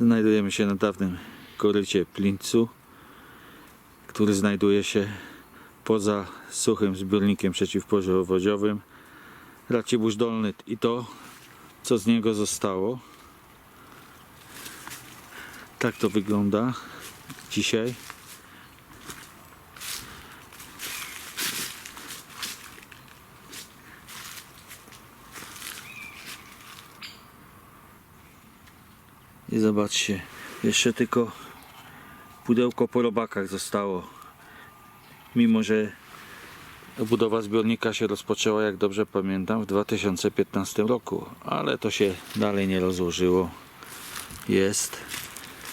Znajdujemy się na dawnym korycie Plincu, który znajduje się poza suchym zbiornikiem przeciwpożarowodziowym Racibórz Dolny i to, co z niego zostało. Tak to wygląda dzisiaj. I zobaczcie, jeszcze tylko pudełko po robakach zostało. Mimo, że budowa zbiornika się rozpoczęła, jak dobrze pamiętam, w 2015 roku, ale to się dalej nie rozłożyło. Jest.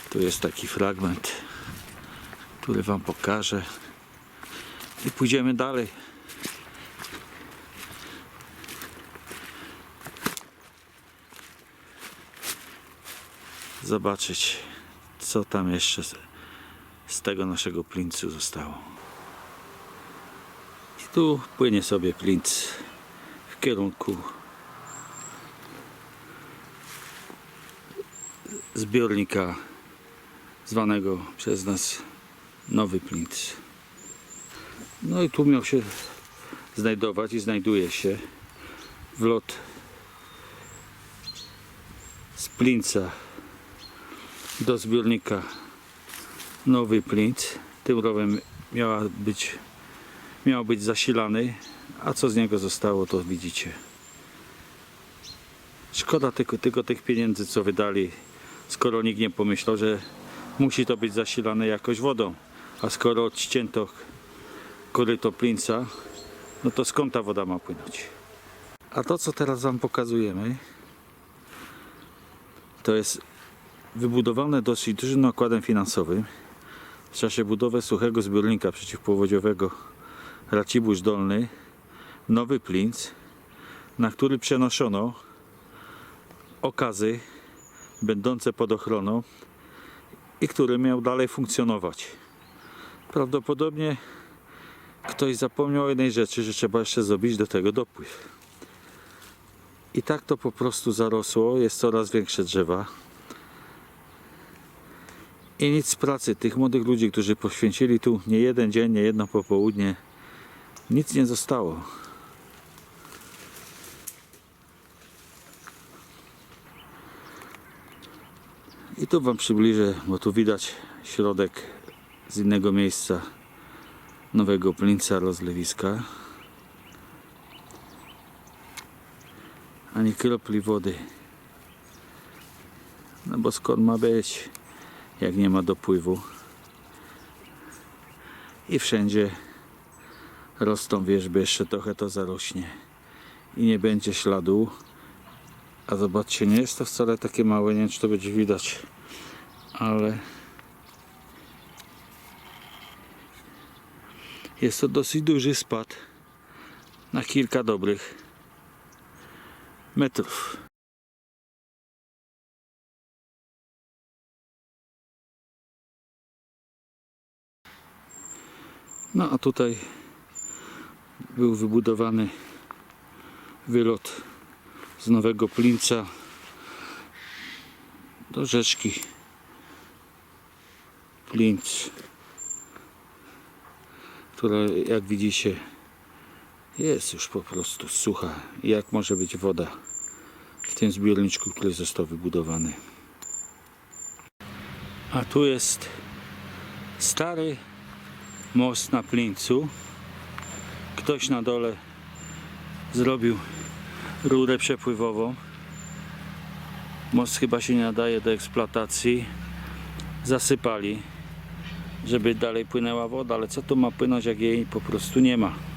Tu jest taki fragment, który Wam pokażę. I pójdziemy dalej. Zobaczyć, co tam jeszcze z, tego naszego plincu zostało. I tu płynie sobie plinc w kierunku zbiornika zwanego przez nas Nowy Plinc. No i tu miał się znajdować i znajduje się wlot z Plinca do zbiornika Nowy Plinc. Tym rowem miała być, miał być zasilany, a co z niego zostało to widzicie. Szkoda tylko, tylko tych pieniędzy co wydali, skoro nikt nie pomyślał, że musi to być zasilane jakoś wodą. A skoro odcięto koryto Plinca, no to skąd ta woda ma płynąć? A to co teraz Wam pokazujemy, to jest wybudowane dosyć dużym nakładem finansowym w czasie budowy suchego zbiornika przeciwpowodziowego Racibórz Dolny Nowy Plinc, na który przenoszono okazy będące pod ochroną i który miał dalej funkcjonować. Prawdopodobnie ktoś zapomniał o jednej rzeczy, że trzeba jeszcze zrobić do tego dopływ. I tak to po prostu zarosło, jest coraz większe drzewa. I nic z pracy tych młodych ludzi, którzy poświęcili tu nie jeden dzień, nie jedno popołudnie, nic nie zostało. I tu Wam przybliżę, bo tu widać środek z innego miejsca nowego plinca rozlewiska. Ani kropli wody. No bo skąd ma być, jak nie ma dopływu. I wszędzie rosną wierzby, jeszcze trochę to zarośnie. I nie będzie śladu. A zobaczcie, nie jest to wcale takie małe, nie wiem czy to będzie widać, ale jest to dosyć duży spad na kilka dobrych metrów. No a tutaj był wybudowany wylot z Nowego Plinca do rzeczki Plinc, która jak widzicie jest już po prostu sucha. Jak może być woda w tym zbiorniczku, który został wybudowany. A tu jest stary most na Plincu. Ktoś na dole zrobił rurę przepływową. Most chyba się nie nadaje do eksploatacji. Zasypali, żeby dalej płynęła woda, ale co tu ma płynąć, jak jej po prostu nie ma.